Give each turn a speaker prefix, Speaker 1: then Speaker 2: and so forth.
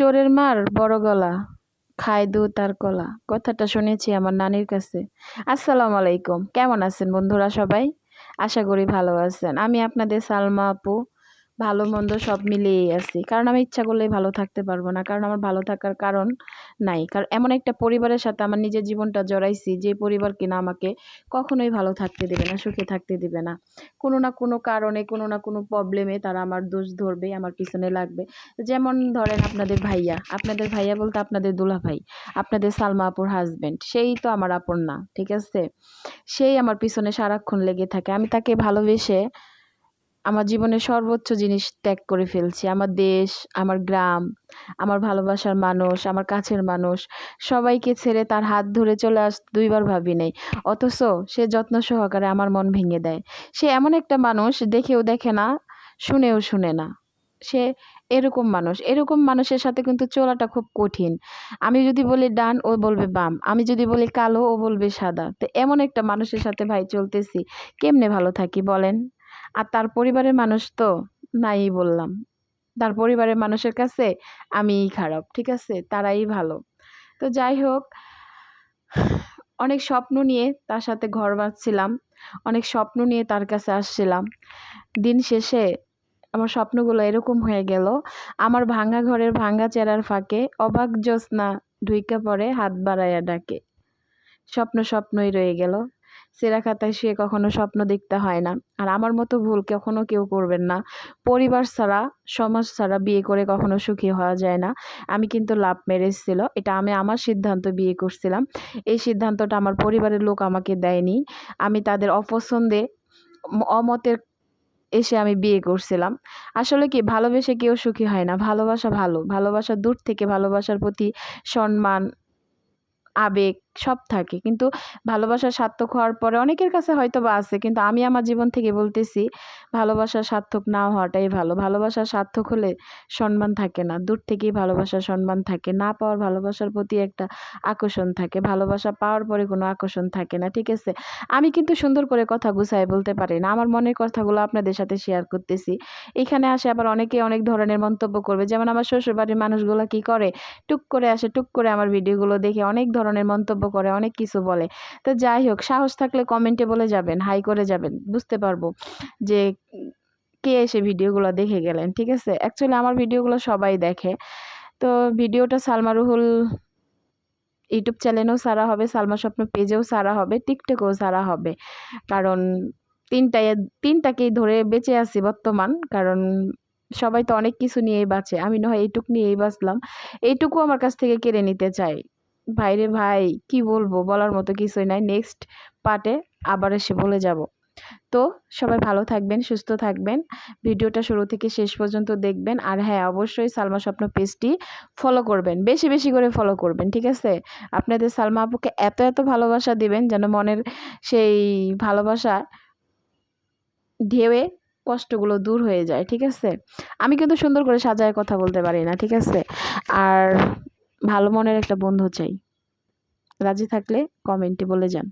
Speaker 1: চোরের মার বড় গলা, খায় দু আর কলা। কথাটা শুনেছি আমার নানির কাছে। আসসালামু আলাইকুম। কেমন আছেন বন্ধুরা সবাই? আশা করি ভালো আছেন। আমি আপনাদের সালমা আপু। ভালো মন্দ সব মিলিয়েই আছি। কারণ আমি ইচ্ছা করলেই ভালো থাকতে পারব না। কারণ আমার ভালো থাকার কারণ নাই। কারণ এমন একটা পরিবারের সাথে আমার নিজের জীবনটা জড়াইছি, যে পরিবার কিনা আমাকে কখনোই ভালো থাকতে দেবে না, সুখে থাকতে দেবে না। কোনো না কোনো কারণে, কোনো না কোনো প্রবলেমে তারা আমার দোষ ধরবে, আমার পিছনে লাগবে। যেমন ধরেন আপনাদের ভাইয়া। আপনাদের ভাইয়া বলতে আপনাদের দুলা ভাই আপনাদের সালমা আপুর হাজব্যান্ড সেই তো আমার আপন না, ঠিক আছে? সেই আমার পিছনে সারাক্ষণ লেগে থাকে। আমি তাকে ভালোবেসে আমার জীবনের সর্বোচ্চ জিনিস ত্যাগ করে ফেলছি। আমার দেশ, আমার গ্রাম, আমার ভালোবাসার মানুষ, আমার কাছের মানুষ, সবাইকে ছেড়ে তার হাত ধরে চলে আস, দুইবার ভাবি নেই। অথচ সে যত্ন সহকারে আমার মন ভেঙে দেয়। সে এমন একটা মানুষ, দেখেও দেখে না, শুনেও শুনে না। সে এরকম মানুষ। এরকম মানুষের সাথে কিন্তু চলাটা খুব কঠিন। আমি যদি বলি ডান, ও বলবে বাম। আমি যদি বলি কালো, ও বলবে সাদা। তো এমন একটা মানুষের সাথে ভাই চলতেছি। কেমনে ভালো থাকি বলেন? আর তার পরিবারের মানুষ তো নাই বললাম। তার পরিবারের মানুষের কাছে আমিই খারাপ, ঠিক আছে? তারাই ভালো। তো যাই হোক, অনেক স্বপ্ন নিয়ে তার সাথে ঘর বাঁধছিলাম, অনেক স্বপ্ন নিয়ে তার কাছে আসছিলাম। দিন শেষে আমার স্বপ্নগুলো এরকম হয়ে গেল, আমার ভাঙা ঘরের ভাঙা চেরার ফাঁকে অবাক জ্যোৎস্না ঢুইকা পড়ে হাত বাড়াইয়া ডাকে। স্বপ্ন স্বপ্নই রয়ে গেল। সেরা খাতায় সে কখনো স্বপ্ন দেখতে হয় না। আর আমার মতো ভুল কখনো কেউ করবেন না। পরিবার ছাড়া, সমাজ ছাড়া বিয়ে করে কখনো সুখী হওয়া যায় না। আমি কিন্তু লাভ ম্যারেজ ছিল এটা আমি আমার সিদ্ধান্ত বিয়ে করছিলাম। এই সিদ্ধান্তটা আমার পরিবারের লোক আমাকে দেয়নি। আমি তাদের অপছন্দে, অমতের এসে আমি বিয়ে করছিলাম। আসলে কি, ভালোবেসে কেউ সুখী হয় না। ভালোবাসা ভালো। ভালোবাসা দূর থেকে ভালোবাসার প্রতি সম্মান, আবেগ সব থাকে। কিন্তু ভালোবাসা সার্থক হওয়ার পরে অনেকের কাছে হয়তো বা আছে, কিন্তু আমি আমার জীবন থেকে বলতেছি ভালোবাসা সার্থক না হওয়াটাই ভালো। ভালোবাসা সার্থক হলে সম্মান থাকে না। দূর থেকেই ভালোবাসার সম্মান থাকে। না পাওয়ার ভালোবাসার প্রতি একটা আকর্ষণ থাকে। ভালোবাসা পাওয়ার পরে কোনো আকর্ষণ থাকে না, ঠিক আছে? আমি কিন্তু সুন্দর করে কথা গুছাই বলতে পারি না। আমার মনের কথাগুলো আপনাদের সাথে শেয়ার করতেছি। এখানে আসে আবার অনেকে অনেক ধরনের মন্তব্য করবে। যেমন আমার শ্বশুরবাড়ির মানুষগুলো কি করে? টুক করে আসে, টুক করে আমার ভিডিওগুলো দেখে অনেক ধরনের মন্তব্য করে, অনেক কিছু বলে। তো যাই হোক, সাহস থাকলে কমেন্টে বলে যাবেন, হাই করে যাবেন, বুঝতে পারব যে কে এসে ভিডিওগুলো দেখে গেলেন, ঠিক আছে? অ্যাকচুয়ালি আমার ভিডিওগুলো সবাই দেখে। তো ভিডিওটা সালমা রুহুল ইউটিউব চ্যানেলেও সারা হবে, সালমা স্বপ্ন পেজেও সারা হবে, টিকটকেও সারা হবে। কারণ তিনটায়, তিনটাকেই ধরে বেঁচে আছি বর্তমান, কারণ সবাই তো অনেক কিছু নিয়েই বাঁচে। আমি নয় এইটুক নিয়েই বাঁচলাম। এইটুকু আমার কাছ থেকে কেড়ে নিতে চাই ভাইরে ভাই, কি বলব? বলার মতো কিছুই নাই। নেক্সট পার্টে আবার এসে বলে যাব। তো সবাই ভালো থাকবেন, সুস্থ থাকবেন। ভিডিওটা শুরু থেকে শেষ পর্যন্ত দেখবেন। আর হ্যাঁ অবশ্যই সালমা স্বপ্ন পেজটি ফলো করবেন। বেশি বেশি করে ফলো করবেন, ঠিক আছে? আপনাদের সালমা আপুকে এত এত ভালোবাসা দিবেন যেন মনের সেই ভালোবাসা ঢেউয়ে কষ্টগুলো দূর হয়ে যায়, ঠিক আছে? আমি কিন্তু সুন্দর করে সাজায় কথা বলতে পারি না, ঠিক আছে? আর ভালো মনের একটা বন্ধু চাই। রাজি থাকলে কমেন্টে বলে যান।